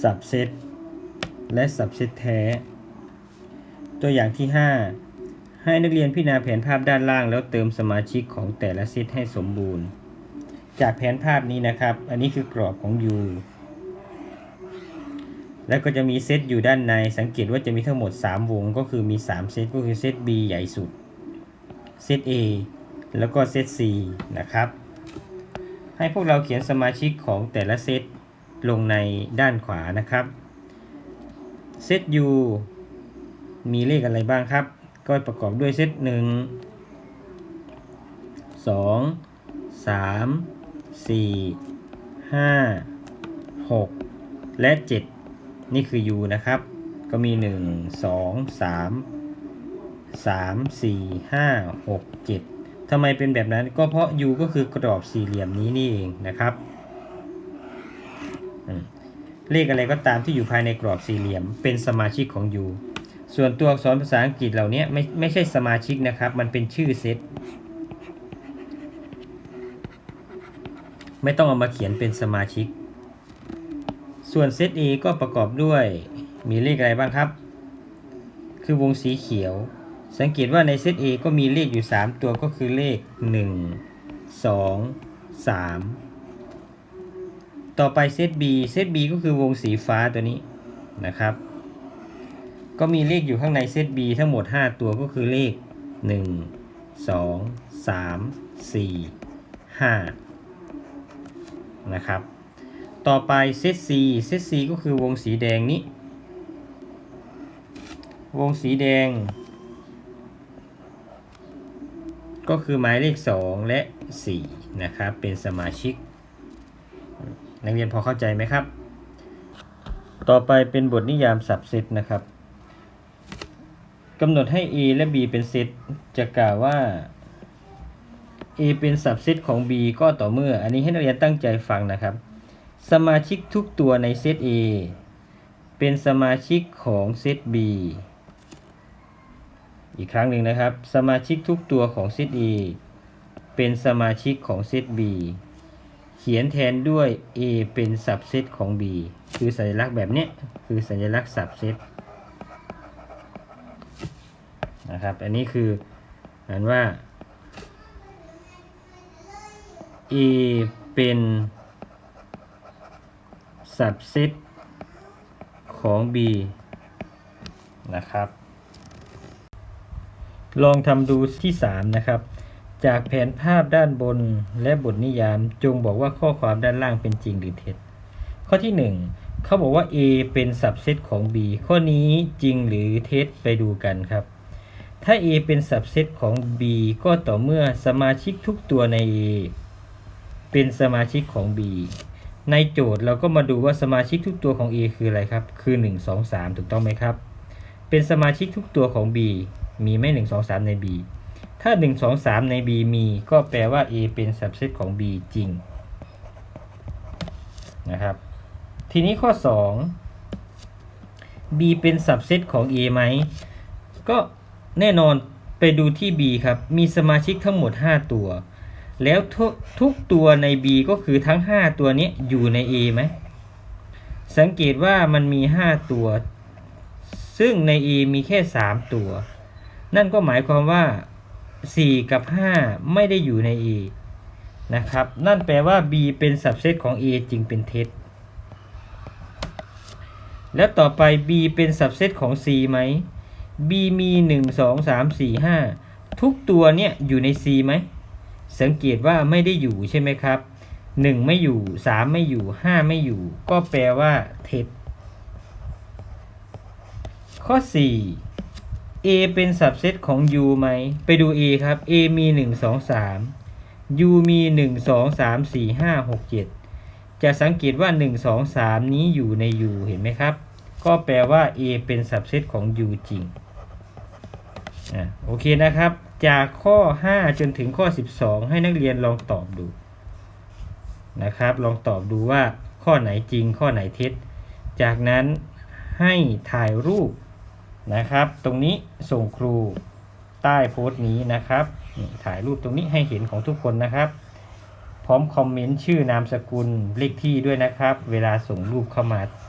สับเซตและสับเซตแท้ ตัวอย่างที่ 5 ให้นักเรียนพิจารณาแผนภาพด้านล่าง แล้วเติมสมาชิกของแต่ละเซตให้สมบูรณ์ จากแผนภาพนี้นะครับ อันนี้คือกรอบของ U แล้วก็จะมีเซตอยู่ด้านในสังเกตว่าจะมีทั้งหมด 3 วงก็คือมี 3 เซตก็คือเซต B ใหญ่สุด เซต A แล้วก็เซต C นะครับ ให้พวกเราเขียนสมาชิกของแต่ละเซต ลงในด้านขวานะครับเซต U มีเลขอะไรบ้างครับ ก็ประกอบด้วยเซตหนึ่งสองสามสี่ห้าหกและเจ็ดนี่คือ U นะครับ ก็มีหนึ่งสองสามสามสี่ห้าหกเจ็ดทำไมเป็นแบบนั้นก็เพราะ U ก็คือกรอบสี่เหลี่ยมนี้นี่เองนะครับ เลขอะไรก็ตามที่อยู่ภายในกรอบสี่เหลี่ยม เป็นสมาชิกของ U ส่วนตัวอักษรภาษาอังกฤษเหล่านี้ไม่ไม่ใช่สมาชิกนะครับ มันเป็นชื่อเซตไม่ต้องเอามาเขียนเป็นสมาชิก ส่วนเซต A ก็ประกอบด้วยมีเลขอะไรบ้างครับ คือวงสีเขียว สังเกตว่าในเซต A ก็มีเลขอยู่ 3 ตัวก็คือเลข 1 2 3 ต่อไปเซต B เซต B ก็คือวงสีฟ้าตัวนี้นะครับ ก็มีเลขอยู่ข้างในเซต B ทั้งหมด 5 ตัวก็คือเลข 1 2 3 4 5นะครับ ต่อไปเซต C เซต C ก็คือวงสีแดงนี้ วงสีแดง ก็คือหมายเลข 2 และ 4 นะครับ เป็นสมาชิก นักเรียนพอเข้าใจไหมครับ ต่อไปเป็นบทนิยามสับเซตนะครับกำหนดให้ A และ B เป็นเซตจะกล่าวว่า A เป็นสับเซตของ B ก็ต่อเมื่อ อันนี้ให้นักเรียนตั้งใจฟังนะครับ สมาชิกทุกตัวในเซต A เป็นสมาชิกของเซต B อีกครั้งหนึ่งนะครับ สมาชิกทุกตัวของเซต A เป็นสมาชิกของเซต B เขียนแทนด้วย A เป็นสับเซตของ B คือสัญลักษณ์แบบนี้คือสัญลักษณ์สับเซตนะครับ อันนี้คืออ่านว่า A เป็นสับเซตของ B นะครับ ลองทำดูที่ 3 นะครับ จากแผนภาพด้านบนและบทนิยามจงบอกว่าข้อความด้านล่างเป็นจริงหรือเท็จ ข้อที่ 1 เขาบอกว่า A เป็นสับเซตของ B ข้อนี้จริงหรือเท็จไปดูกันครับ ถ้า A เป็นสับเซตของ B ก็ต่อเมื่อสมาชิกทุกตัวใน A เป็นสมาชิกของ B ในโจทย์เราก็มาดูว่าสมาชิกทุกตัวของ A คืออะไรครับ คือ 1 2 3 ถูกต้องไหมครับ เป็นสมาชิกทุกตัวของ B มีไหม1 2 3 ใน B ถ้า 1 2 3 ใน B มีก็แปลว่า A เป็นสับเซตของ B จริงนะครับ ทีนี้ข้อ 2 B เป็นสับเซตของ A ไหม ก็แน่นอนไปดูที่ B ครับ มีสมาชิกทั้งหมด 5 ตัว แล้วทุกทุกตัวใน B ก็คือทั้ง 5 ตัวนี้อยู่ใน A ไหม สังเกตว่ามันมี 5 ตัว ซึ่งใน A มีแค่ 3 ตัว นั่นก็หมายความว่า 4 กับ 5 ไม่ได้อยู่ใน A นะครับ นั่นแปลว่า B เป็นสับเซตของ A จึงเป็นเท็จ แล้วต่อไป B เป็นสับเซตของ C ไหม B มี 1 2 3 4 5 ทุกตัวเนี่ยอยู่ใน C ไหม สังเกตว่าไม่ได้อยู่ใช่ไหมครับ 1 ไม่อยู่ 3 ไม่อยู่ 5 ไม่อยู่ ก็แปลว่าเท็จ ข้อ 4 A เป็นสับเซตของ U ไหม ไปดู A ครับ A มี 1 2 3 U มี 1 2 3 4 5 6 7 จะสังเกตว่า 1 2 3 นี้อยู่ใน U เห็นไหมครับ ก็แปลว่า A เป็นสับเซตของ U จริงอะโอเคนะครับ จากข้อ 5 จนถึงข้อ 12 ให้นักเรียนลองตอบดูนะครับ ลองตอบดูว่าข้อไหนจริงข้อไหนเท็จ จากนั้นให้ถ่ายรูป นะครับ ตรงนี้ส่งครูใต้โพสต์นี้นะครับถ่ายรูปตรงนี้ให้เห็นของทุกคนนะครับ พร้อมคอมเมนต์ชื่อนามสกุลเลขที่ด้วยนะครับ เวลาส่งรูปเข้ามา